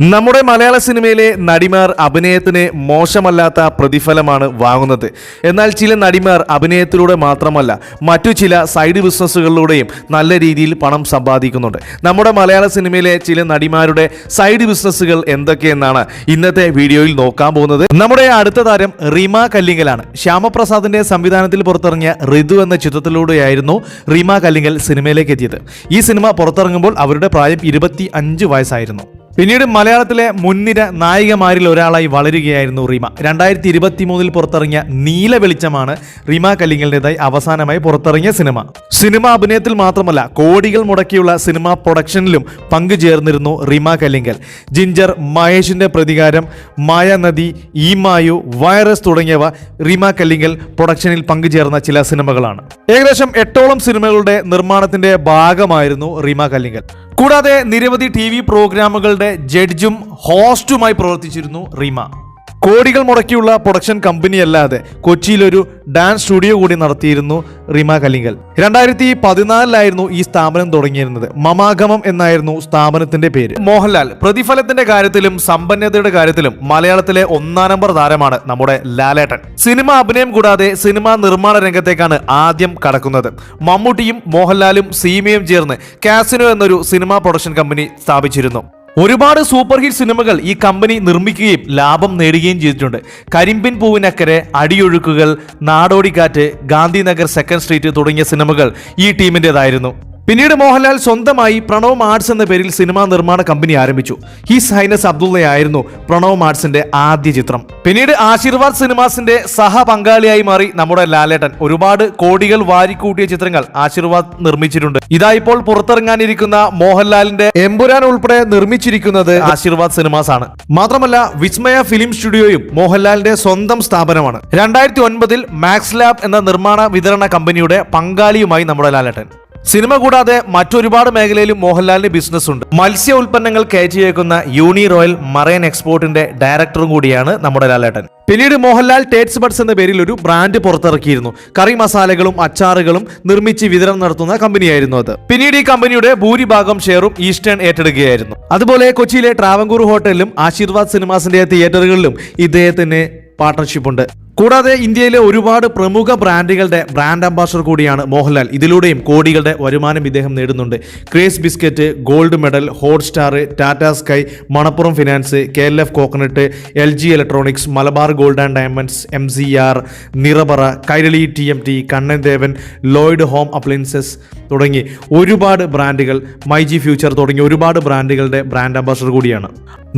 നമ്മുടെ മലയാള സിനിമയിലെ നടിമാർ അഭിനയത്തിന് മോശമല്ലാത്ത പ്രതിഫലമാണ് വാങ്ങുന്നത്. എന്നാൽ ചില നടിമാർ അഭിനയത്തിലൂടെ മാത്രമല്ല മറ്റു ചില സൈഡ് ബിസിനസ്സുകളിലൂടെയും നല്ല രീതിയിൽ പണം സമ്പാദിക്കുന്നുണ്ട്. നമ്മുടെ മലയാള സിനിമയിലെ ചില നടിമാരുടെ സൈഡ് ബിസിനസ്സുകൾ എന്തൊക്കെയെന്നാണ് ഇന്നത്തെ വീഡിയോയിൽ നോക്കാൻ പോകുന്നത്. നമ്മുടെ അടുത്ത താരം റീമ കല്ലിങ്കലാണ്. ശ്യാമപ്രസാദിന്റെ സംവിധാനത്തിൽ പുറത്തിറങ്ങിയ ഋതു എന്ന ചിത്രത്തിലൂടെയായിരുന്നു റീമ കല്ലിങ്കൽ സിനിമയിലേക്ക് എത്തിയത്. ഈ സിനിമ പുറത്തിറങ്ങുമ്പോൾ അവരുടെ പ്രായം ഇരുപത്തി വയസ്സായിരുന്നു. പിന്നീട് മലയാളത്തിലെ മുൻനിര നായികമാരിൽ ഒരാളായി വളരുകയായിരുന്നു റീമ. രണ്ടായിരത്തി ഇരുപത്തി മൂന്നിൽ പുറത്തിറങ്ങിയ നീല വെളിച്ചമാണ് റീമ കല്ലിങ്ങലിന്റെതായി അവസാനമായി പുറത്തിറങ്ങിയ സിനിമ. സിനിമ അഭിനയത്തിൽ മാത്രമല്ല കോടികൾ മുടക്കിയുള്ള സിനിമ പ്രൊഡക്ഷനിലും പങ്കുചേർന്നിരുന്നു റീമ കല്ലിങ്കൽ ജിഞ്ചർ മഹേഷിന്റെ പ്രതികാരം മായാനദി ഈമായു വൈറസ് തുടങ്ങിയവ റീമ കല്ലിങ്കൽ പ്രൊഡക്ഷനിൽ പങ്കുചേർന്ന ചില സിനിമകളാണ്. ഏകദേശം എട്ടോളം സിനിമകളുടെ നിർമ്മാണത്തിന്റെ ഭാഗമായിരുന്നു റീമ കല്ലിങ്കൽ കൂടാതെ നിരവധി ടി പ്രോഗ്രാമുകളുടെ ജഡ്ജും ഹോസ്റ്റുമായി പ്രവർത്തിച്ചിരുന്നു റീമ. കോടികൾ മുടക്കിയുള്ള പ്രൊഡക്ഷൻ കമ്പനി അല്ലാതെ കൊച്ചിയിലൊരു ഡാൻസ് സ്റ്റുഡിയോ കൂടി നടത്തിയിരുന്നു റിമ കലിംഗൽ രണ്ടായിരത്തി പതിനാലിലായിരുന്നു ഈ സ്ഥാപനം തുടങ്ങിയിരുന്നത്. മമാഗമം എന്നായിരുന്നു സ്ഥാപനത്തിന്റെ പേര്. മോഹൻലാൽ പ്രതിഫലത്തിന്റെ കാര്യത്തിലും സമ്പന്നതയുടെ കാര്യത്തിലും മലയാളത്തിലെ ഒന്നാം നമ്പർ താരമാണ് നമ്മുടെ ലാലേട്ടൻ. സിനിമ അഭിനയം കൂടാതെ സിനിമാ നിർമ്മാണ രംഗത്തേക്കാണ് ആദ്യം കടക്കുന്നത്. മമ്മൂട്ടിയും മോഹൻലാലും സീമയും ചേർന്ന് കാസിനോ എന്നൊരു സിനിമാ പ്രൊഡക്ഷൻ കമ്പനി സ്ഥാപിച്ചിരുന്നു. ഒരുപാട് സൂപ്പർ ഹിറ്റ് സിനിമകൾ ഈ കമ്പനി നിർമ്മിക്കുകയും ലാഭം നേടുകയും ചെയ്തിട്ടുണ്ട്. കരിമ്പിൻ പൂവിനക്കരെ അടിയൊഴുക്കുകൾ നാടോടിക്കാറ്റ് ഗാന്ധിനഗർ സെക്കൻഡ് സ്ട്രീറ്റ് തുടങ്ങിയ സിനിമകൾ ഈ ടീമിന്റെതായിരുന്നു. പിന്നീട് മോഹൻലാൽ സ്വന്തമായി പ്രണവ് ആർട്സ് എന്ന പേരിൽ സിനിമാ നിർമ്മാണ കമ്പനി ആരംഭിച്ചു. ഹിസ് ഹൈനസ് അബ്ദുള്ളയായിരുന്നു പ്രണവ് ആർട്സിന്റെ ആദ്യ ചിത്രം. പിന്നീട് ആശീർവാദ് സിനിമാസിന്റെ സഹ പങ്കാളിയായി മാറി നമ്മുടെ ലാലേട്ടൻ. ഒരുപാട് കോടികൾ വാരിക്കൂട്ടിയ ചിത്രങ്ങൾ ആശീർവാദ് നിർമ്മിച്ചിട്ടുണ്ട്. ഇതാ ഇപ്പോൾ പുറത്തിറങ്ങാനിരിക്കുന്ന മോഹൻലാലിന്റെ എമ്പുരാൻ ഉൾപ്പെടെ നിർമ്മിച്ചിരിക്കുന്നത് ആശീർവാദ് സിനിമാസ് ആണ്. മാത്രമല്ല വിസ്മയ ഫിലിം സ്റ്റുഡിയോയും മോഹൻലാലിന്റെ സ്വന്തം സ്ഥാപനമാണ്. രണ്ടായിരത്തി ഒൻപതിൽ മാക്സ് ലാബ് എന്ന നിർമ്മാണ വിതരണ കമ്പനിയുടെ പങ്കാളിയുമായി നമ്മുടെ ലാലേട്ടൻ. സിനിമ കൂടാതെ മറ്റൊരുപാട് മേഖലയിലും മോഹൻലാലിന് ബിസിനസ് ഉണ്ട്. മത്സ്യ ഉൽപ്പന്നങ്ങൾ കയറ്റിയേക്കുന്ന യൂണി റോയൽ മറൈൻ എക്സ്പോർട്ടിന്റെ ഡയറക്ടറും കൂടിയാണ് നമ്മുടെ ലാലേട്ടൻ. പിന്നീട് മോഹൻലാൽ ടേറ്റ്സ് ബഡ്സ് എന്ന പേരിൽ ഒരു ബ്രാൻഡ് പുറത്തിറക്കിയിരുന്നു. കറി മസാലകളും അച്ചാറുകളും നിർമ്മിച്ച് വിതരണം നടത്തുന്ന കമ്പനിയായിരുന്നു അത്. പിന്നീട് ഈ കമ്പനിയുടെ ഭൂരിഭാഗം ഷെയറും ഈസ്റ്റേൺ ഏറ്റെടുക്കുകയായിരുന്നു. അതുപോലെ കൊച്ചിയിലെ ട്രാവങ്കൂർ ഹോട്ടലിലും ആശീർവാദ് സിനിമാസിന്റെ തിയേറ്ററുകളിലും ഇദ്ദേഹത്തിന് പാർട്ണർഷിപ്പ് ഉണ്ട്. കൂടാതെ ഇന്ത്യയിലെ ഒരുപാട് പ്രമുഖ ബ്രാൻഡുകളുടെ ബ്രാൻഡ് അംബാസഡർ കൂടിയാണ് മോഹൻലാൽ. ഇതിലൂടെയും കോടികളുടെ വരുമാനം ഇദ്ദേഹം നേടുന്നുണ്ട്. Craze biscuit Gold Medal Hotstar Tata Sky Manappuram finance K L F coconut L G electronics Malabar gold and diamonds M C R Nirapara Kairali T M T Kannan Devan Lloyd home appliances തുടങ്ങി ഒരുപാട് ബ്രാൻഡുകൾ myG future തുടങ്ങി ഒരുപാട് ബ്രാൻഡുകളുടെ brand ambassador കൂടിയാണ്.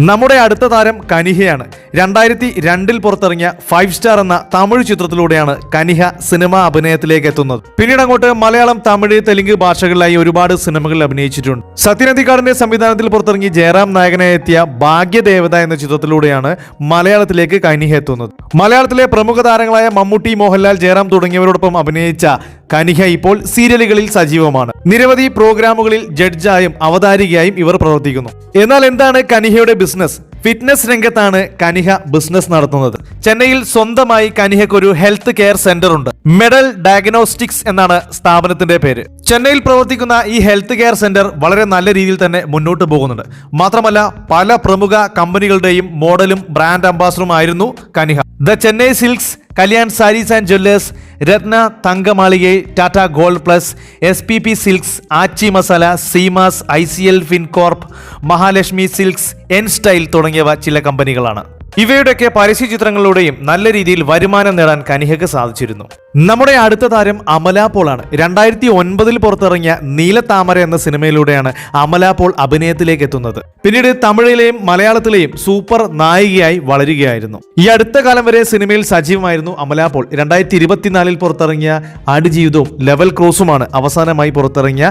നമ്മുടെ അടുത്ത താരം കനിഹയാണ്. രണ്ടായിരത്തി രണ്ടിൽ പുറത്തിറങ്ങിയ ഫൈവ് സ്റ്റാർ എന്ന തമിഴ് ചിത്രത്തിലൂടെയാണ് കനിഹ സിനിമ അഭിനയത്തിലേക്ക് എത്തുന്നത്. പിന്നീട് അങ്ങോട്ട് മലയാളം തമിഴ് തെലുങ്ക് ഭാഷകളിലായി ഒരുപാട് സിനിമകളിൽ അഭിനയിച്ചിട്ടുണ്ട്. സത്യനന്ദിക്കാടിന്റെ സംവിധാനത്തിൽ പുറത്തിറങ്ങി ജയറാം നായകനായി എത്തിയ ഭാഗ്യദേവത എന്ന ചിത്രത്തിലൂടെയാണ് മലയാളത്തിലേക്ക് കനിഹ എത്തുന്നത്. മലയാളത്തിലെ പ്രമുഖ താരങ്ങളായ മമ്മൂട്ടി മോഹൻലാൽ ജയറാം തുടങ്ങിയവരോടൊപ്പം അഭിനയിച്ച കനിഹ ഇപ്പോൾ സീരിയലുകളിൽ സജീവമാണ്. നിരവധി പ്രോഗ്രാമുകളിൽ ജഡ്ജായും അവതാരികയായും ഇവർ പ്രവർത്തിക്കുന്നു. എന്നാൽ എന്താണ് കനിഹയുടെ ബിസിനസ് ഫിറ്റ്നസ് രംഗത്താണ് കനിഹ ബിസിനസ് നടത്തുന്നത്. ചെന്നൈയിൽ സ്വന്തമായി കനിഹയ്ക്ക് ഒരു ഹെൽത്ത് കെയർ സെന്റർ ഉണ്ട്. മെഡൽ ഡയഗ്നോസ്റ്റിക്സ് എന്നാണ് സ്ഥാപനത്തിന്റെ പേര്. ചെന്നൈയിൽ പ്രവർത്തിക്കുന്ന ഈ ഹെൽത്ത് കെയർ സെന്റർ വളരെ നല്ല രീതിയിൽ തന്നെ മുന്നോട്ട് പോകുന്നുണ്ട്. മാത്രമല്ല പല പ്രമുഖ കമ്പനികളുടെയും മോഡലും ബ്രാൻഡ് അംബാസഡറും ആയിരുന്നു Kaniha. The Chennai silks Kalyan Sarees and jewellers Ratna Thangamaligai Tata gold plus S P P silks Aachi masala Seemas I C L Fincorp Mahalakshmi silks N style തുടങ്ങിയവ ചില കമ്പനികളാണ്. ഇവയുടെയൊക്കെ പരസ്യ ചിത്രങ്ങളിലൂടെയും നല്ല രീതിയിൽ വരുമാനം നേടാൻ കനിഹയ്ക്ക് സാധിച്ചിരുന്നു. നമ്മുടെ അടുത്ത താരം അമല ആണ് രണ്ടായിരത്തി ഒൻപതിൽ പുറത്തിറങ്ങിയ നീലത്താമര എന്ന സിനിമയിലൂടെയാണ് അമല പോൾ അഭിനയത്തിലേക്ക് എത്തുന്നത്. പിന്നീട് തമിഴിലെയും മലയാളത്തിലെയും സൂപ്പർ നായികയായി വളരുകയായിരുന്നു. ഈ അടുത്ത കാലം വരെ സിനിമയിൽ സജീവമായിരുന്നു അമല പോൾ. രണ്ടായിരത്തി ഇരുപത്തിനാലിൽ പുറത്തിറങ്ങിയ ആടുജീവിതവും ലെവൽ ക്രോസുമാണ് അവസാനമായി പുറത്തിറങ്ങിയ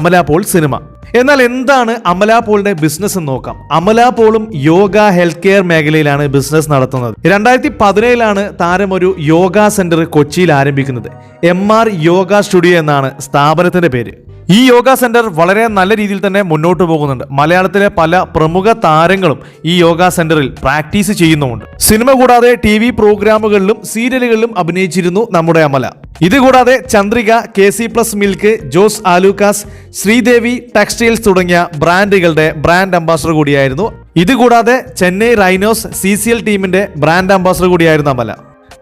അമല പോൾ സിനിമ. എന്നാൽ എന്താണ് അമല പോളിന്റെ ബിസിനസ് എന്ന് നോക്കാം. അമല പോളും യോഗ ഹെൽത്ത് കെയർ മേഖലയിലാണ് ബിസിനസ് നടത്തുന്നത്. രണ്ടായിരത്തി പതിനേഴിലാണ് താരം ഒരു യോഗ സെന്റർ കൊച്ചിയിൽ ആരംഭിക്കുന്നത്. എം ആർ യോഗ സ്റ്റുഡിയോ എന്നാണ് സ്ഥാപനത്തിന്റെ പേര്. ഈ യോഗ സെന്റർ വളരെ നല്ല രീതിയിൽ തന്നെ മുന്നോട്ട് പോകുന്നുണ്ട്. മലയാളത്തിലെ പല പ്രമുഖ താരങ്ങളും ഈ യോഗ സെന്ററിൽ പ്രാക്ടീസ് ചെയ്യുന്നുമുണ്ട്. സിനിമ കൂടാതെ ടി വി പ്രോഗ്രാമുകളിലും സീരിയലുകളിലും അഭിനയിച്ചിരുന്നു നമ്മുടെ അമല. ഇതുകൂടാതെ Chandrika K C plus milk Jos Alukkas Sreedevi textiles തുടങ്ങിയ ബ്രാൻഡുകളുടെ ബ്രാൻഡ് അംബാസഡർ കൂടിയായിരുന്നു. ഇതുകൂടാതെ Chennai Rhinos C C L ടീമിന്റെ ബ്രാൻഡ് അംബാസഡർ കൂടിയായിരുന്നു അമല.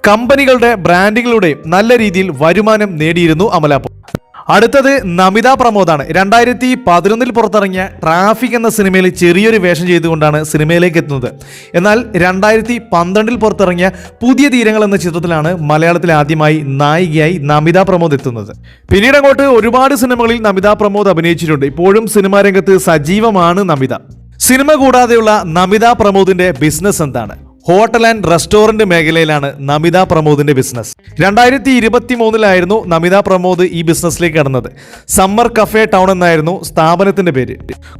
കമ്പനികളുടെ ബ്രാൻഡുകളുടെയും നല്ല രീതിയിൽ വരുമാനം നേടിയിരുന്നു അമല അടുത്തത് നമിത പ്രമോദാണ്. രണ്ടായിരത്തി പതിനൊന്നിൽ പുറത്തിറങ്ങിയ ട്രാഫിക് എന്ന സിനിമയിൽ ചെറിയൊരു വേഷം ചെയ്തുകൊണ്ടാണ് സിനിമയിലേക്ക് എത്തുന്നത്. എന്നാൽ രണ്ടായിരത്തി പന്ത്രണ്ടിൽ പുറത്തിറങ്ങിയ പുതിയ തീരങ്ങൾ എന്ന ചിത്രത്തിലാണ് മലയാളത്തിൽ ആദ്യമായി നായികയായി നമിത പ്രമോദ് എത്തുന്നത്. പിന്നീട് അങ്ങോട്ട് ഒരുപാട് സിനിമകളിൽ നമിത പ്രമോദ് അഭിനയിച്ചിട്ടുണ്ട്. ഇപ്പോഴും സിനിമാ രംഗത്ത് സജീവമാണ് നമിത. സിനിമ കൂടാതെയുള്ള നമിത പ്രമോദിന്റെ ബിസിനസ് എന്താണ്? ഹോട്ടൽ ആൻഡ് റെസ്റ്റോറന്റ് മേഖലയിലാണ് നമിത പ്രമോദിന്റെ ബിസിനസ്. രണ്ടായിരത്തി ഇരുപത്തി മൂന്നിലായിരുന്നു നമിത പ്രമോദ് ഈ ബിസിനസ്സിലേക്ക് കടന്നത്. സമ്മർ കഫേ ടൗൺ എന്നായിരുന്നു സ്ഥാപനത്തിന്റെ പേര്.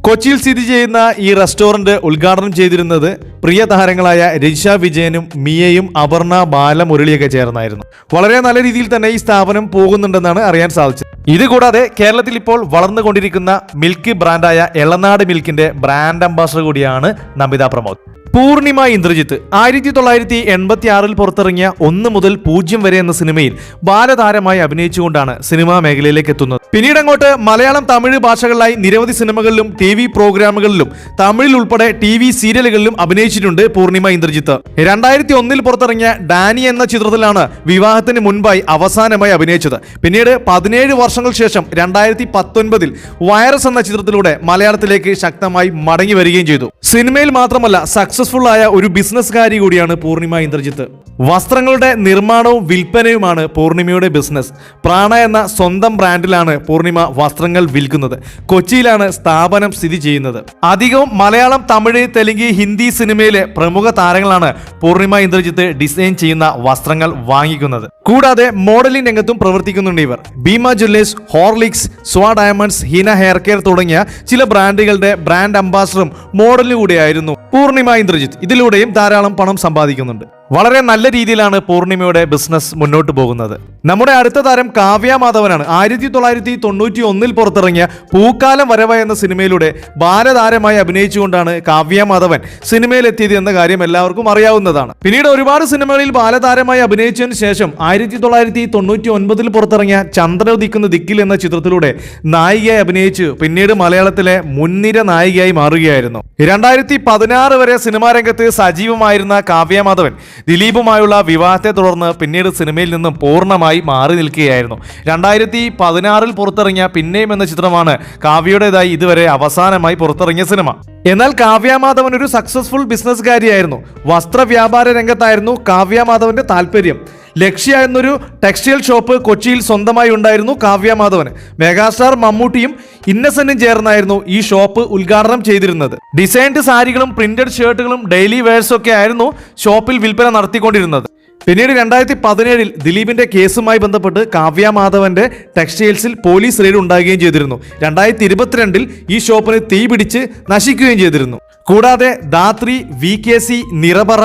കൊച്ചിയിൽ സ്ഥിതി ചെയ്യുന്ന ഈ റെസ്റ്റോറന്റ് ഉദ്ഘാടനം ചെയ്തിരുന്നത് പ്രിയ താരങ്ങളായ രജിഷ വിജയനും മിയയും അപർണ ബാലമുരളിയൊക്കെ ചേർന്നായിരുന്നു. വളരെ നല്ല രീതിയിൽ തന്നെ ഈ സ്ഥാപനം പോകുന്നുണ്ടെന്നാണ് അറിയാൻ സാധിച്ചത്. ഇതുകൂടാതെ കേരളത്തിൽ ഇപ്പോൾ വളർന്നുകൊണ്ടിരിക്കുന്ന മിൽക്ക് ബ്രാൻഡായ എളനാട് മിൽക്കിന്റെ ബ്രാൻഡ് അംബാസഡർ കൂടിയാണ് നമിത പ്രമോദ്. പൂർണിമ ഇന്ദ്രജിത്ത്. ആയിരത്തി തൊള്ളായിരത്തി എൺപത്തി ആറിൽ പുറത്തിറങ്ങിയ ഒന്ന് മുതൽ പൂജ്യം വരെ എന്ന സിനിമയിൽ ബാലതാരമായി അഭിനയിച്ചുകൊണ്ടാണ് സിനിമാ മേഖലയിലേക്ക് എത്തുന്നത്. പിന്നീട് അങ്ങോട്ട് മലയാളം തമിഴ് ഭാഷകളിലായി നിരവധി സിനിമകളിലും ടി വി പ്രോഗ്രാമുകളിലും തമിഴിൽ ഉൾപ്പെടെ ടി വി സീരിയലുകളിലും അഭിനയിച്ചിട്ടുണ്ട് പൂർണിമ ഇന്ദ്രജിത്ത്. രണ്ടായിരത്തി ഒന്നിൽ പുറത്തിറങ്ങിയ ഡാനി എന്ന ചിത്രത്തിലാണ് വിവാഹത്തിന് മുൻപായി അവസാനമായി അഭിനയിച്ചത്. പിന്നീട് പതിനേഴ് വർഷങ്ങൾ ശേഷം രണ്ടായിരത്തി പത്തൊൻപതിൽ വൈറസ് എന്ന ചിത്രത്തിലൂടെ മലയാളത്തിലേക്ക് ശക്തമായി മടങ്ങി വരികയും ചെയ്തു. സിനിമയിൽ മാത്രമല്ല സക്സസ്ഫുൾ ആയ ഒരു ബിസിനസ്സുകാരി കൂടിയാണ് പൂർണിമ ഇന്ദ്രജിത്ത്. വസ്ത്രങ്ങളുടെ നിർമ്മാണവും വിൽപ്പനയുമാണ് പൂർണിമയുടെ ബിസിനസ് പ്രാണ എന്ന സ്വന്തം ബ്രാൻഡിലാണ് പൂർണിമ വസ്ത്രങ്ങൾ വിൽക്കുന്നത്. കൊച്ചിയിലാണ് സ്ഥാപനം സ്ഥിതി ചെയ്യുന്നത്. അധികവും മലയാളം തമിഴ് തെലുങ്ക് ഹിന്ദി സിനിമയിലെ പ്രമുഖ താരങ്ങളാണ് പൂർണിമ ഇന്ദ്രജിത്ത് ഡിസൈൻ ചെയ്യുന്ന വസ്ത്രങ്ങൾ വാങ്ങിക്കുന്നത്. കൂടാതെ മോഡലിംഗ് രംഗത്തും പ്രവർത്തിക്കുന്നുണ്ട് ഇവർ. Bhima jewellers Horlicks Swa diamonds Heena hair care തുടങ്ങിയ ചില ബ്രാൻഡുകളുടെ ബ്രാൻഡ് അംബാസഡറും മോഡലും കൂടിയായിരുന്നു പൂർണിമ ഇന്ദ്രജിത്ത്. ഇതിലൂടെയും ധാരാളം പണം സമ്പാദിക്കുന്നുണ്ട്. വളരെ നല്ല രീതിയിലാണ് പൂർണിമയുടെ ബിസിനസ് മുന്നോട്ട് പോകുന്നത്. നമ്മുടെ അടുത്ത താരം കാവ്യ മാധവനാണ്. ആയിരത്തി തൊള്ളായിരത്തി തൊണ്ണൂറ്റി ഒന്നിൽ പുറത്തിറങ്ങിയ പൂക്കാലം വരവ എന്ന സിനിമയിലൂടെ ബാലതാരമായി അഭിനയിച്ചുകൊണ്ടാണ് കാവ്യ മാധവൻ സിനിമയിലെത്തിയത് എന്ന കാര്യം എല്ലാവർക്കും അറിയാവുന്നതാണ്. പിന്നീട് ഒരുപാട് സിനിമകളിൽ ബാലതാരമായി അഭിനയിച്ചതിന് ശേഷം ആയിരത്തി തൊള്ളായിരത്തി തൊണ്ണൂറ്റി ഒൻപതിൽ പുറത്തിറങ്ങിയ ചന്ദ്രദിക്കുന്ന ദിക്കിൽ എന്ന ചിത്രത്തിലൂടെ നായികയായി അഭിനയിച്ച്. പിന്നീട് മലയാളത്തിലെ മുൻനിര നായികയായി മാറുകയായിരുന്നു. രണ്ടായിരത്തി പതിനാറ് വരെ സിനിമാ രംഗത്ത് സജീവമായിരുന്ന കാവ്യ മാധവൻ ദിലീപുമായുള്ള വിവാഹത്തെ തുടർന്ന് പിന്നീട് സിനിമയിൽ നിന്നും പൂർണമായി മാറി നിൽക്കുകയായിരുന്നു. രണ്ടായിരത്തി പതിനാറിൽ പുറത്തിറങ്ങിയ പിന്നെയും എന്ന ചിത്രമാണ് കാവ്യയുടേതായി ഇതുവരെ അവസാനമായി പുറത്തിറങ്ങിയ സിനിമ. എന്നാൽ കാവ്യ മാധവൻ ഒരു സക്സസ്ഫുൾ ബിസിനസ്സുകാരിയായിരുന്നു വസ്ത്രവ്യാപാര രംഗത്തായിരുന്നു കാവ്യ മാധവന്റെ താല്പര്യം. ലക്ഷ്യ എന്നൊരു ടെക്സ്റ്റൈൽ ഷോപ്പ് കൊച്ചിയിൽ സ്വന്തമായി ഉണ്ടായിരുന്നു കാവ്യ മാധവന്. മെഗാസ്റ്റാർ മമ്മൂട്ടിയും ഇന്നസെന്റും ചേർന്നായിരുന്നു ഈ ഷോപ്പ് ഉദ്ഘാടനം ചെയ്തിരുന്നത്. ഡിസൈൻഡ് സാരികളും പ്രിന്റഡ് ഷർട്ടുകളും ഡെയിലി വെയർസും ഒക്കെ ആയിരുന്നു ഷോപ്പിൽ വിൽപ്പന നടത്തിക്കൊണ്ടിരുന്നത്. പിന്നീട് രണ്ടായിരത്തി പതിനേഴിൽ ദിലീപിന്റെ കേസുമായി ബന്ധപ്പെട്ട് കാവ്യ മാധവന്റെ ടെക്സ്റ്റൈൽസിൽ പോലീസ് റെയ്ഡ് ഉണ്ടാകുകയും ചെയ്തിരുന്നു. രണ്ടായിരത്തി ഇരുപത്തിരണ്ടിൽ ഈ ഷോപ്പിന് തീ പിടിച്ച് നശിക്കുകയും ചെയ്തിരുന്നു. കൂടാതെ Dhathri V K C Nirapara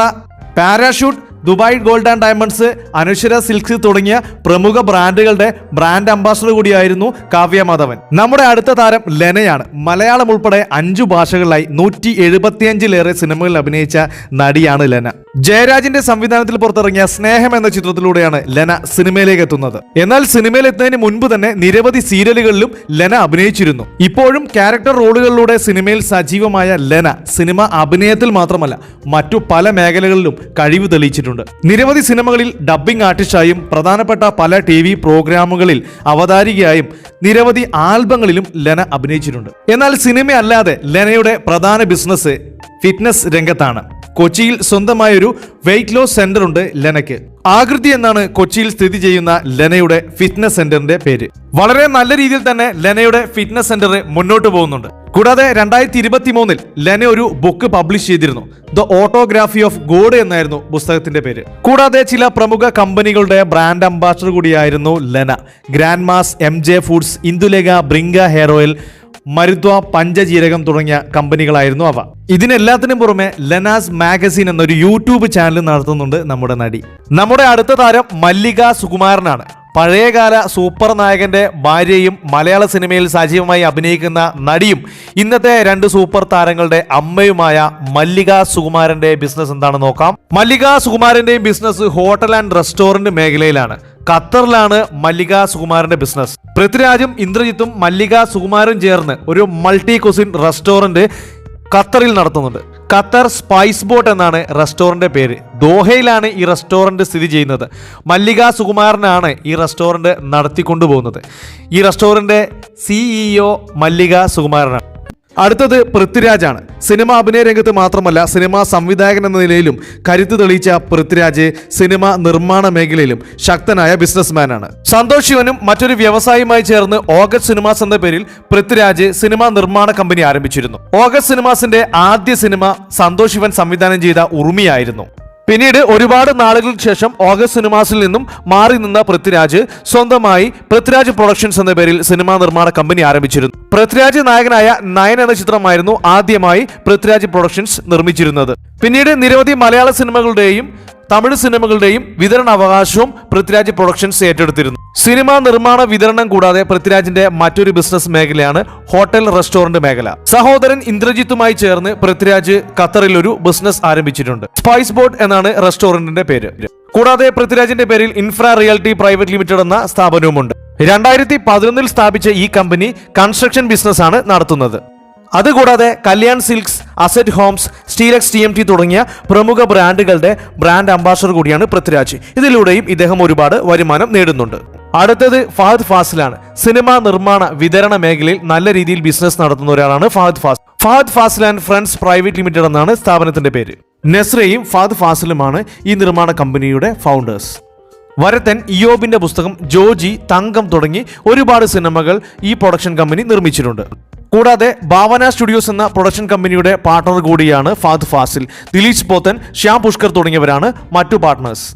Parachute Dubai gold and diamonds Anushwara silks തുടങ്ങിയ പ്രമുഖ ബ്രാൻഡുകളുടെ ബ്രാൻഡ് അംബാസഡർ കൂടിയായിരുന്നു കാവ്യ മാധവൻ. നമ്മുടെ അടുത്ത താരം ലെനയാണ്. മലയാളം ഉൾപ്പെടെ അഞ്ചു ഭാഷകളിലായി നൂറ്റി എഴുപത്തിയഞ്ചിലേറെ സിനിമകളിൽ അഭിനയിച്ച നടിയാണ് ലെന. ജയരാജിന്റെ സംവിധാനത്തിൽ പുറത്തിറങ്ങിയ സ്നേഹം എന്ന ചിത്രത്തിലൂടെയാണ് ലെന സിനിമയിലേക്ക് എത്തുന്നത്. എന്നാൽ സിനിമയിൽ എത്തുന്നതിന് മുൻപ് തന്നെ നിരവധി സീരിയലുകളിലും ലെന അഭിനയിച്ചിരുന്നു. ഇപ്പോഴും ക്യാരക്ടർ റോളുകളിലൂടെ സിനിമയിൽ സജീവമായ ലെന സിനിമ അഭിനയത്തിൽ മാത്രമല്ല മറ്റു പല മേഖലകളിലും കഴിവ് തെളിയിച്ചിട്ടുണ്ട്. നിരവധി സിനിമകളിൽ ഡബ്ബിംഗ് ആർട്ടിസ്റ്റായും പ്രധാനപ്പെട്ട പല ടി വി പ്രോഗ്രാമുകളിൽ അവതാരികയായും നിരവധി ആൽബങ്ങളിലും ലെന അഭിനയിച്ചിട്ടുണ്ട്. എന്നാൽ സിനിമയല്ലാതെ ലെനയുടെ പ്രധാന ബിസിനസ് ഫിറ്റ്നസ് രംഗത്താണ്. കൊച്ചിയിൽ സ്വന്തമായൊരു വെയിറ്റ് ലോസ് സെന്റർ ഉണ്ട് ലെനയ്ക്ക്. ആകൃതി എന്നാണ് കൊച്ചിയിൽ സ്ഥിതി ചെയ്യുന്ന ലെനയുടെ ഫിറ്റ്നസ് സെന്ററിന്റെ പേര്. വളരെ നല്ല രീതിയിൽ തന്നെ ലെനയുടെ ഫിറ്റ്നസ് സെന്റർ മുന്നോട്ട് പോകുന്നുണ്ട്. കൂടാതെ രണ്ടായിരത്തി ഇരുപത്തി മൂന്നിൽ ലെന ഒരു ബുക്ക് പബ്ലിഷ് ചെയ്തിരുന്നു. ദ ഓട്ടോഗ്രാഫി ഓഫ് ഗോഡ് എന്നായിരുന്നു പുസ്തകത്തിന്റെ പേര്. കൂടാതെ ചില പ്രമുഖ കമ്പനികളുടെ ബ്രാൻഡ് അംബാസഡർ കൂടിയായിരുന്നു Lena. Grand mas M J foods Indulekha Bringha hair oil Maruthwa Panchajeerakam തുടങ്ങിയ കമ്പനികളായിരുന്നു അവ. ഇതിനെല്ലാത്തിനും പുറമെ ലനാസ് മാഗസിൻ എന്നൊരു യൂട്യൂബ് ചാനൽ നടത്തുന്നുണ്ട് നമ്മുടെ നടി. നമ്മുടെ അടുത്ത താരം മല്ലിക സുകുമാരനാണ്. പഴയകാല സൂപ്പർ നായകന്റെ ഭാര്യയും മലയാള സിനിമയിൽ സജീവമായി അഭിനയിക്കുന്ന നടിയും ഇന്നത്തെ രണ്ട് സൂപ്പർ താരങ്ങളുടെ അമ്മയുമായ മല്ലിക സുകുമാരന്റെ ബിസിനസ് എന്താണെന്ന് നോക്കാം. മല്ലിക സുകുമാരന്റെയും ബിസിനസ് ഹോട്ടൽ ആൻഡ് റെസ്റ്റോറന്റ് മേഖലയിലാണ്. ഖത്തറിലാണ് മല്ലിക സുകുമാരന്റെ ബിസിനസ് പൃഥ്വിരാജും ഇന്ദ്രജിത്തും മല്ലിക സുകുമാരും ചേർന്ന് ഒരു മൾട്ടി കുസിൻ റെസ്റ്റോറന്റ് ഖത്തറിൽ നടത്തുന്നുണ്ട്. ഖത്തർ സ്പൈസ് ബോട്ട് എന്നാണ് റെസ്റ്റോറന്റ് പേര്. ദോഹയിലാണ് ഈ റെസ്റ്റോറന്റ് സ്ഥിതി ചെയ്യുന്നത്. മല്ലിക സുകുമാരനാണ് ഈ റെസ്റ്റോറന്റ് നടത്തിക്കൊണ്ടുപോകുന്നത്. ഈ റെസ്റ്റോറന്റ് സിഇഒ മല്ലിക സുകുമാരനാണ്. അടുത്തത് പൃഥ്വിരാജാണ്. സിനിമ അഭിനയ രംഗത്ത് മാത്രമല്ല സിനിമാ സംവിധായകൻ എന്ന നിലയിലും കരുത്ത് തെളിയിച്ച പൃഥ്വിരാജ് സിനിമ നിർമ്മാണ മേഖലയിലും ശക്തനായ ബിസിനസ്മാനാണ്. സന്തോഷ് ശിവനും മറ്റൊരു വ്യവസായിയുമായി ചേർന്ന് ഓഗസ്റ്റ് സിനിമാസ് എന്ന പേരിൽ പൃഥ്വിരാജ് സിനിമാ നിർമ്മാണ കമ്പനി ആരംഭിച്ചിരുന്നു. ഓഗസ്റ്റ് സിനിമാസിന്റെ ആദ്യ സിനിമ സന്തോഷ് ശിവൻ സംവിധാനം ചെയ്ത ഉറുമിയായിരുന്നു. പിന്നീട് ഒരുപാട് നാളുകൾക്ക് ശേഷം ഓഗസ്റ്റ് സിനിമാസിൽ നിന്നും മാറി നിന്ന പൃഥ്വിരാജ് സ്വന്തമായി പൃഥ്വിരാജ് പ്രൊഡക്ഷൻസ് എന്ന പേരിൽ സിനിമാ നിർമ്മാണ കമ്പനി ആരംഭിച്ചിരുന്നു. പൃഥ്വിരാജ് നായകനായ നയൻ എന്ന ചിത്രമായിരുന്നു ആദ്യമായി പൃഥ്വിരാജ് പ്രൊഡക്ഷൻസ് നിർമ്മിച്ചിരുന്നത്. പിന്നീട് നിരവധി മലയാള സിനിമകളുടെയും തമിഴ് സിനിമകളുടെയും വിതരണ അവകാശവും പൃഥ്വിരാജ് പ്രൊഡക്ഷൻസ് ഏറ്റെടുത്തിരുന്നു. സിനിമാ നിർമ്മാണ വിതരണം കൂടാതെ പൃഥ്വിരാജിന്റെ മറ്റൊരു ബിസിനസ് മേഖലയാണ് ഹോട്ടൽ റെസ്റ്റോറന്റ് മേഖല. സഹോദരൻ ഇന്ദ്രജിത്തുമായി ചേർന്ന് പൃഥ്വിരാജ് ഖത്തറിൽ ഒരു ബിസിനസ് ആരംഭിച്ചിട്ടുണ്ട്. സ്പൈസ് ബോട്ട് എന്നാണ് റെസ്റ്റോറന്റിന്റെ പേര്. കൂടാതെ പൃഥ്വിരാജിന്റെ പേരിൽ ഇൻഫ്രാ റിയാലിറ്റി പ്രൈവറ്റ് ലിമിറ്റഡ് എന്ന സ്ഥാപനവുമുണ്ട്. രണ്ടായിരത്തി പതിനൊന്നിൽ സ്ഥാപിച്ച ഈ കമ്പനി കൺസ്ട്രക്ഷൻ ബിസിനസ് ആണ് നടത്തുന്നത്. അതുകൂടാതെ Kalyan silks Asset homes Steelux T M T തുടങ്ങിയ പ്രമുഖ ബ്രാൻഡുകളുടെ ബ്രാൻഡ് അംബാസഡർ കൂടിയാണ് പൃഥ്വിരാജ്. ഇതിലൂടെയും ഇദ്ദേഹം ഒരുപാട് വരുമാനം നേടുന്നുണ്ട്. അടുത്തത് ഫഹദ് ഫാസിലാണ്. സിനിമാ നിർമ്മാണ വിതരണ മേഖലയിൽ നല്ല രീതിയിൽ ബിസിനസ് നടത്തുന്ന ഒരാളാണ് Fahadh Faas. Fahadh Faasil and friends private limited എന്നാണ് സ്ഥാപനത്തിന്റെ പേര്. നെസ്രയും ഫഹദ് ഫാസിലുമാണ് ഈ നിർമ്മാണ കമ്പനിയുടെ ഫൗണ്ടേഴ്സ് വരത്തൻ ഇയോബിന്റെ പുസ്തകം ജോജി തങ്കം തുടങ്ങി ഒരുപാട് സിനിമകൾ ഈ പ്രൊഡക്ഷൻ കമ്പനി നിർമ്മിച്ചിട്ടുണ്ട്. കൂടാതെ ഭാവന സ്റ്റുഡിയോസ് എന്ന പ്രൊഡക്ഷൻ കമ്പനിയുടെ പാർട്ണർ കൂടിയാണ് ഫാദ് ഫാസിൽ ദിലീഷ് പോത്തൻ ശ്യാം പുഷ്കർ തുടങ്ങിയവരാണ് മറ്റു പാർട്ട്നേഴ്സ്.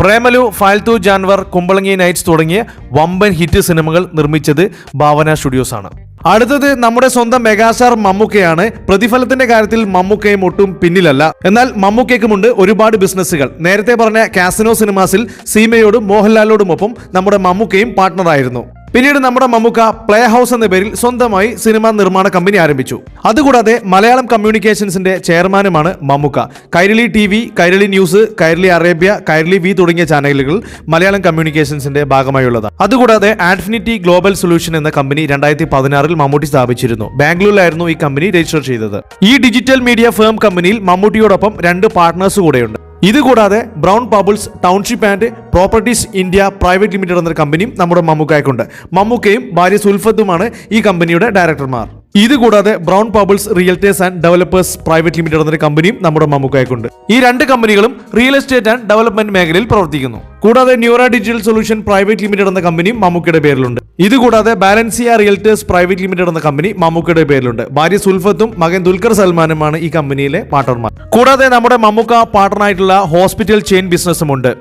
പ്രേമലു ഫാൽത്തു ജാൻവർ കുമ്പളങ്ങി നൈറ്റ്സ് തുടങ്ങിയ വമ്പൻ ഹിറ്റ് സിനിമകൾ നിർമ്മിച്ചത് ഭാവന സ്റ്റുഡിയോസ് ആണ്. അടുത്തത് നമ്മുടെ സ്വന്തം മെഗാസ്റ്റാർ മമ്മൂക്കയാണ്. പ്രതിഫലത്തിന്റെ കാര്യത്തിൽ മമ്മൂക്കയും ഒട്ടും പിന്നിലല്ല. എന്നാൽ മമ്മൂക്കയ്ക്കുമുണ്ട് ഒരുപാട് ബിസിനസ്സുകൾ. നേരത്തെ പറഞ്ഞ കാസിനോ സിനിമാസിൽ സീമയോടും മോഹൻലാലോടുമൊപ്പം നമ്മുടെ മമ്മൂക്കയും പാർട്ട്ണറായിരുന്നു പിന്നീട് നമ്മുടെ മമ്മുക്ക പ്ലേ ഹൗസ് എന്ന പേരിൽ സ്വന്തമായി സിനിമാ നിർമ്മാണ കമ്പനി ആരംഭിച്ചു. അതുകൂടാതെ മലയാളം കമ്മ്യൂണിക്കേഷൻസിന്റെ ചെയർമാനുമാണ് Mammukka. Kairali T V Kairali news Kairali Arabia Kairali V തുടങ്ങിയ ചാനലുകൾ മലയാളം കമ്മ്യൂണിക്കേഷൻസിന്റെ ഭാഗമായുള്ളതാണ്. അതുകൂടാതെ ആൻഫിനിറ്റി ഗ്ലോബൽ സൊല്യൂഷൻ എന്ന കമ്പനി രണ്ടായിരത്തി പതിനാറിൽ മമ്മൂട്ടി സ്ഥാപിച്ചിരുന്നു. ബാംഗ്ലൂരിലായിരുന്നു ഈ കമ്പനി രജിസ്റ്റർ ചെയ്തത്. ഈ ഡിജിറ്റൽ മീഡിയ ഫേം കമ്പനിയിൽ മമ്മൂട്ടിയോടൊപ്പം രണ്ട് പാർട്ട്നേഴ്സ് കൂടെയുണ്ട്. ഇതുകൂടാതെ brown pebbles township and properties India private limited എന്നൊരു കമ്പനിയും നമ്മുടെ മമ്മൂക്കായ്ക്കുണ്ട്. മമ്മൂക്കയും ഭാര്യ സുൽഫത്തുമാണ് ഈ കമ്പനിയുടെ ഡയറക്ടർമാർ. ഇതുകൂടാതെ brown pebbles realtors and developers private limited എന്നൊരു കമ്പനിയും നമ്മുടെ മമ്മൂക്കായ്ക്കുണ്ട്. ഈ രണ്ട് കമ്പനികളും റിയൽ എസ്റ്റേറ്റ് ആൻഡ് ഡെവലപ്മെന്റ് മേഖലയിൽ പ്രവർത്തിക്കുന്നു. കൂടാതെ Neura digital solution private limited എന്ന കമ്പനിയും മമ്മൂക്കയുടെ പേരിലുണ്ട്. ഇതുകൂടാതെ ബാലൻസിയ റിയൽറ്റേഴ്സ് പ്രൈവറ്റ് ലിമിറ്റഡ് എന്ന കമ്പനി മമ്മൂക്കയുടെ പേരിലുണ്ട്. ഭാര്യ സുൽഫത്തും മകൻ ദുൽഖർ സൽമാനുമാണ് ഈ കമ്പനിയിലെ പാർട്ണർമാർ കൂടാതെ നമ്മുടെ മമ്മൂക്ക പാർട്ണറായിട്ടുള്ള ഹോസ്പിറ്റൽ ചെയിൻ ബിസിനസ്സും ഉണ്ട്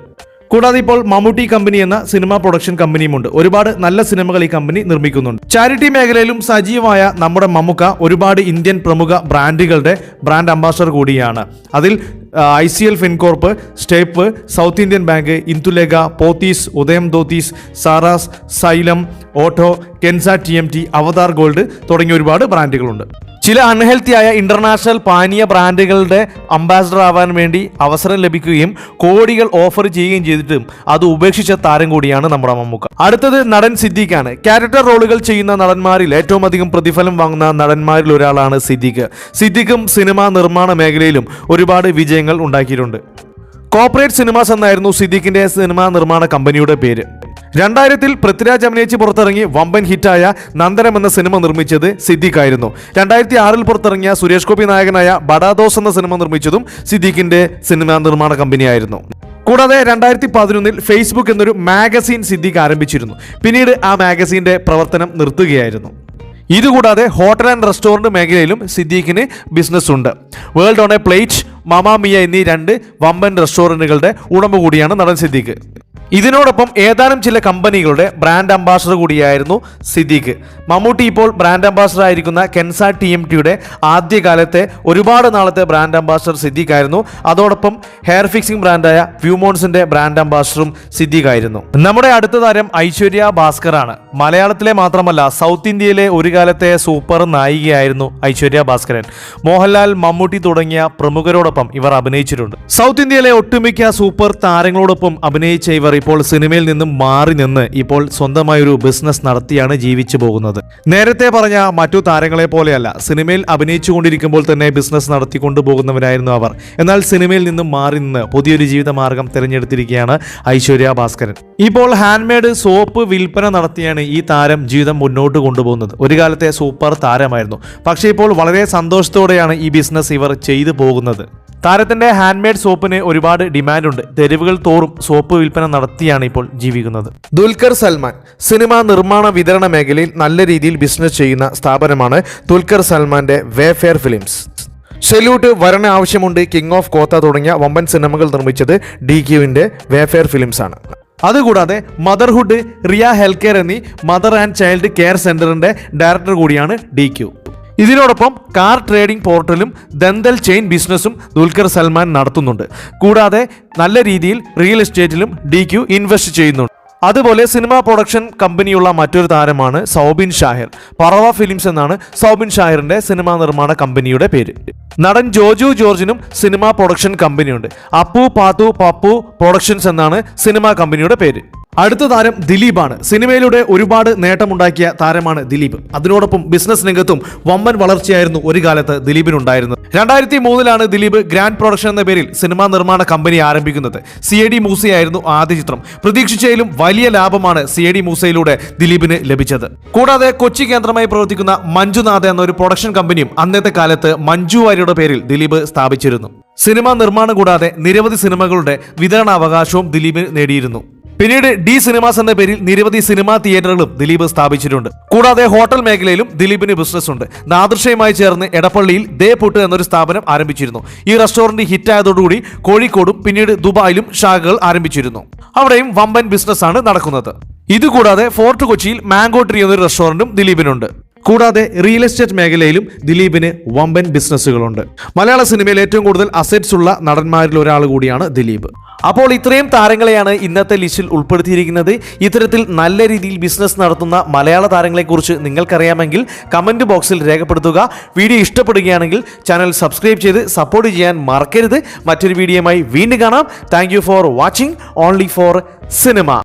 കൂടാതെ ഇപ്പോൾ മമ്മൂട്ടി കമ്പനി എന്ന സിനിമ പ്രൊഡക്ഷൻ കമ്പനിയുമുണ്ട്. ഒരുപാട് നല്ല സിനിമകൾ ഈ കമ്പനി നിർമ്മിക്കുന്നുണ്ട്. ചാരിറ്റി മേഖലയിലും സജീവമായ നമ്മുടെ മമ്മുക്ക ഒരുപാട് ഇന്ത്യൻ പ്രമുഖ ബ്രാൻഡുകളുടെ ബ്രാൻഡ് അംബാസഡർ കൂടിയാണ്. അതിൽ I C L Fincorp സ്റ്റേപ്പ് South Indian Bank Indulekha Pothys Udayam Dhotis Sara's Xylem auto Kenza T M T Avatar Gold തുടങ്ങിയ ഒരുപാട് ബ്രാൻഡുകളുണ്ട്. ചില അൺഹെൽത്തിയായ ഇന്റർനാഷണൽ പാനീയ ബ്രാൻഡുകളുടെ അംബാസഡർ ആവാൻ വേണ്ടി അവസരം ലഭിക്കുകയും കോടികൾ ഓഫർ ചെയ്യുകയും ചെയ്തിട്ടും അത് ഉപേക്ഷിച്ച താരം കൂടിയാണ് നമ്മുടെ മമ്മൂക്ക. അടുത്തത് നടൻ സിദ്ദിഖാണ്. ക്യാരക്ടർ റോളുകൾ ചെയ്യുന്ന നടന്മാരിൽ ഏറ്റവും അധികം പ്രതിഫലം വാങ്ങുന്ന നടന്മാരിൽ ഒരാളാണ് സിദ്ദീഖ്. സിദ്ദീഖും സിനിമാ നിർമ്മാണ മേഖലയിലും ഒരുപാട് വിജയങ്ങൾ ഉണ്ടാക്കിയിട്ടുണ്ട്. കോർപ്പറേറ്റ് സിനിമാസ് എന്നായിരുന്നു സിദ്ദീഖിന്റെ സിനിമാ നിർമ്മാണ കമ്പനിയുടെ പേര്. രണ്ടായിരത്തിൽ പൃഥ്വിരാജ് അഭിനയിച്ച് പുറത്തിറങ്ങി വമ്പൻ ഹിറ്റായ നന്ദനം എന്ന സിനിമ നിർമ്മിച്ചത് സിദ്ദീഖ് ആയിരുന്നു രണ്ടായിരത്തി ആറിൽ പുറത്തിറങ്ങിയ സുരേഷ് ഗോപി നായകനായ ബഡാദോസ് എന്ന സിനിമ നിർമ്മിച്ചതും സിദ്ദീഖിന്റെ സിനിമാ നിർമ്മാണ കമ്പനിയായിരുന്നു. കൂടാതെ രണ്ടായിരത്തി പതിനൊന്നിൽ ഫേസ്ബുക്ക് എന്നൊരു മാഗസീൻ സിദ്ദീഖ് ആരംഭിച്ചിരുന്നു. പിന്നീട് ആ മാഗസീന്റെ പ്രവർത്തനം നിർത്തുകയായിരുന്നു. ഇതുകൂടാതെ ഹോട്ടൽ ആൻഡ് റെസ്റ്റോറന്റ് മേഖലയിലും സിദ്ദീഖിന് ബിസിനസ് ഉണ്ട് world on a plate Mamma Mia എന്നീ രണ്ട് വമ്പൻ റെസ്റ്റോറന്റുകളുടെ ഉടമ കൂടിയാണ് നടൻ സിദ്ദീഖ്. ഇതിനോടൊപ്പം ഏതാനും ചില കമ്പനികളുടെ ബ്രാൻഡ് അംബാസഡർ കൂടിയായിരുന്നു സിദ്ദീഖ്. മമ്മൂട്ടി ഇപ്പോൾ ബ്രാൻഡ് അംബാസഡർ ആയിരിക്കുന്ന കെൻസ ടി എം ടിയുടെ ആദ്യകാലത്തെ ഒരുപാട് നാളത്തെ ബ്രാൻഡ് അംബാസഡർ സിദ്ദീഖ് ആയിരുന്നു അതോടൊപ്പം ഹെയർ ഫിക്സിംഗ് ബ്രാൻഡായ വ്യൂമോൺസിന്റെ ബ്രാൻഡ് അംബാസഡറും സിദ്ദീഖ് ആയിരുന്നു നമ്മുടെ അടുത്ത താരം ഐശ്വര്യ ആണ്. മലയാളത്തിലെ മാത്രമല്ല സൗത്ത് ഇന്ത്യയിലെ ഒരു കാലത്തെ സൂപ്പർ നായികയായിരുന്നു ഐശ്വര്യ ഭാസ്കരൻ. മോഹൻലാൽ മമ്മൂട്ടി തുടങ്ങിയ പ്രമുഖരോടൊപ്പം ഇവർ അഭിനയിച്ചിട്ടുണ്ട്. സൗത്ത് ഇന്ത്യയിലെ ഒട്ടുമിക്ക സൂപ്പർ താരങ്ങളോടൊപ്പം അഭിനയിച്ച ഇവർ ഇപ്പോൾ സിനിമയിൽ നിന്നും മാറി നിന്ന് ഇപ്പോൾ സ്വന്തമായൊരു ബിസിനസ് നടത്തിയാണ് ജീവിച്ചു പോകുന്നത്. നേരത്തെ പറഞ്ഞ മറ്റു താരങ്ങളെ പോലെയല്ല സിനിമയിൽ അഭിനയിച്ചുകൊണ്ടിരിക്കുമ്പോൾ തന്നെ ബിസിനസ് നടത്തിക്കൊണ്ടു പോകുന്നവരായിരുന്നു അവർ. എന്നാൽ സിനിമയിൽ നിന്നും മാറി നിന്ന് പുതിയൊരു ജീവിത മാർഗം തിരഞ്ഞെടുത്തിരിക്കുകയാണ് ഐശ്വര്യ ഭാസ്കരൻ. ഇപ്പോൾ ഹാൻഡ്മെയ്ഡ് സോപ്പ് വിൽപ്പന നടത്തിയാണ് ഈ താരം ജീവിതം മുന്നോട്ട് കൊണ്ടുപോകുന്നത്. ഒരു കാലത്തെ സൂപ്പർ താരമായിരുന്നു. പക്ഷേ ഇപ്പോൾ വളരെ സന്തോഷത്തോടെയാണ് ഈ ബിസിനസ് ഇവർ ചെയ്തു പോകുന്നത്. താരത്തിന്റെ ഹാൻഡ്മെയ്ഡ് സോപ്പിന് ഒരുപാട് ഡിമാൻഡുണ്ട്. തെരുവുകൾ തോറും സോപ്പ് വിൽപ്പന നടത്തിയാണ് ഇപ്പോൾ ജീവിക്കുന്നത്. ദുൽഖർ സൽമാൻ സിനിമാ നിർമ്മാണ വിതരണ മേഖലയിൽ നല്ല രീതിയിൽ ബിസിനസ് ചെയ്യുന്ന സ്ഥാപനമാണ് ദുൽഖർ സൽമാന്റെ വേഫെയർ ഫിലിംസ് സല്യൂട്ട് വരണ ആവശ്യമുണ്ട് കിങ് ഓഫ് കോത്ത തുടങ്ങിയ വമ്പൻ സിനിമകൾ നിർമ്മിച്ചത് ഡി ക്യുവിന്റെ വേഫെയർ ഫിലിംസ് ആണ്. അതുകൂടാതെ മദർഹുഡ് റിയ ഹെൽത്ത് കെയർ എന്നീ മദർ ആൻഡ് ചൈൽഡ് കെയർ സെന്ററിന്റെ ഡയറക്ടർ കൂടിയാണ് ഡി ക്യു ഇതിനോടൊപ്പം കാർ ട്രേഡിംഗ് പോർട്ടലും ദന്തൽ ചെയിൻ ബിസിനസ്സും ദുൽഖർ സൽമാൻ നടത്തുന്നുണ്ട്. കൂടാതെ നല്ല രീതിയിൽ റിയൽ എസ്റ്റേറ്റിലും ഡി ക്യു ഇൻവെസ്റ്റ് ചെയ്യുന്നുണ്ട്. അതുപോലെ സിനിമാ പ്രൊഡക്ഷൻ കമ്പനിയുള്ള മറ്റൊരു താരമാണ് സൗബിൻ ഷാഹിർ. പറവ ഫിലിംസ് എന്നാണ് സൗബിൻ ഷാഹിറിന്റെ സിനിമാ നിർമ്മാണ കമ്പനിയുടെ പേര്. നടൻ ജോജു ജോർജിനും സിനിമാ പ്രൊഡക്ഷൻ കമ്പനിയുണ്ട്. അപ്പു പാത്തു പപ്പു പ്രൊഡക്ഷൻസ് എന്നാണ് സിനിമാ കമ്പനിയുടെ പേര്. അടുത്ത താരം ദിലീപാണ്. സിനിമയിലൂടെ ഒരുപാട് നേട്ടമുണ്ടാക്കിയ താരമാണ് ദിലീപ്. അതിനോടൊപ്പം ബിസിനസ് രംഗത്തും വമ്പൻ വളർച്ചയായിരുന്നു ഒരു കാലത്ത് ദിലീപിനുണ്ടായിരുന്നത്. രണ്ടായിരത്തി മൂന്നിലാണ് ദിലീപ് ഗ്രാൻഡ് പ്രൊഡക്ഷൻ എന്ന പേരിൽ സിനിമാ നിർമ്മാണ കമ്പനി ആരംഭിക്കുന്നത്. സി എ ഡി മൂസയായിരുന്നു ആദ്യ ചിത്രം. പ്രതീക്ഷിച്ചതിലും വലിയ ലാഭമാണ് സി എ ഡി മൂസയിലൂടെ ദിലീപിന് ലഭിച്ചത്. കൂടാതെ കൊച്ചി കേന്ദ്രമായി പ്രവർത്തിക്കുന്ന മഞ്ജുനാഥ് എന്ന ഒരു പ്രൊഡക്ഷൻ കമ്പനിയും അന്നത്തെ കാലത്ത് മഞ്ജു വാര്യരുടെ പേരിൽ ദിലീപ് സ്ഥാപിച്ചിരുന്നു. സിനിമാ നിർമ്മാണം കൂടാതെ നിരവധി സിനിമകളുടെ വിതരണാവകാശവും ദിലീപിന് നേടിയിരുന്നു. പിന്നീട് ഡി സിനിമാസ് എന്ന പേരിൽ നിരവധി സിനിമാ തിയേറ്ററുകളും ദിലീപ് സ്ഥാപിച്ചിട്ടുണ്ട്. കൂടാതെ ഹോട്ടൽ മേഖലയിലും ദിലീപിന് ബിസിനസ് ഉണ്ട്. നാദൃശ്യമായി ചേർന്ന് എടപ്പള്ളിയിൽ ദേ പുട്ട് എന്നൊരു സ്ഥാപനം ആരംഭിച്ചിരുന്നു. ഈ റെസ്റ്റോറന്റ് ഹിറ്റായതോടുകൂടി കോഴിക്കോടും പിന്നീട് ദുബായിലും ശാഖകൾ ആരംഭിച്ചിരുന്നു. അവിടെയും വമ്പൻ ബിസിനസ് ആണ് നടക്കുന്നത്. ഇതുകൂടാതെ ഫോർട്ട് കൊച്ചിയിൽ മാംഗോ ട്രീ എന്നൊരു റെസ്റ്റോറന്റും ദിലീപിനുണ്ട്. കൂടാതെ റിയൽ എസ്റ്റേറ്റ് മേഖലയിലും ദിലീപിന് വമ്പൻ ബിസിനസ്സുകളുണ്ട് മലയാള സിനിമയിൽ ഏറ്റവും കൂടുതൽ അസെറ്റ്സ് ഉള്ള നടന്മാരിൽ ഒരാൾ കൂടിയാണ് ദിലീപ്. അപ്പോൾ ഇത്രയും താരങ്ങളെയാണ് ഇന്നത്തെ ലിസ്റ്റിൽ ഉൾപ്പെടുത്തിയിരിക്കുന്നത്. ഇത്തരത്തിൽ നല്ല രീതിയിൽ ബിസിനസ് നടത്തുന്ന മലയാള താരങ്ങളെക്കുറിച്ച് നിങ്ങൾക്കറിയാമെങ്കിൽ കമന്റ് ബോക്സിൽ രേഖപ്പെടുത്തുക. വീഡിയോ ഇഷ്ടപ്പെടുകയാണെങ്കിൽ ചാനൽ സബ്സ്ക്രൈബ് ചെയ്ത് സപ്പോർട്ട് ചെയ്യാൻ മറക്കരുത്. മറ്റൊരു വീഡിയോയുമായി വീണ്ടും കാണാം. Thank for watching only for cinema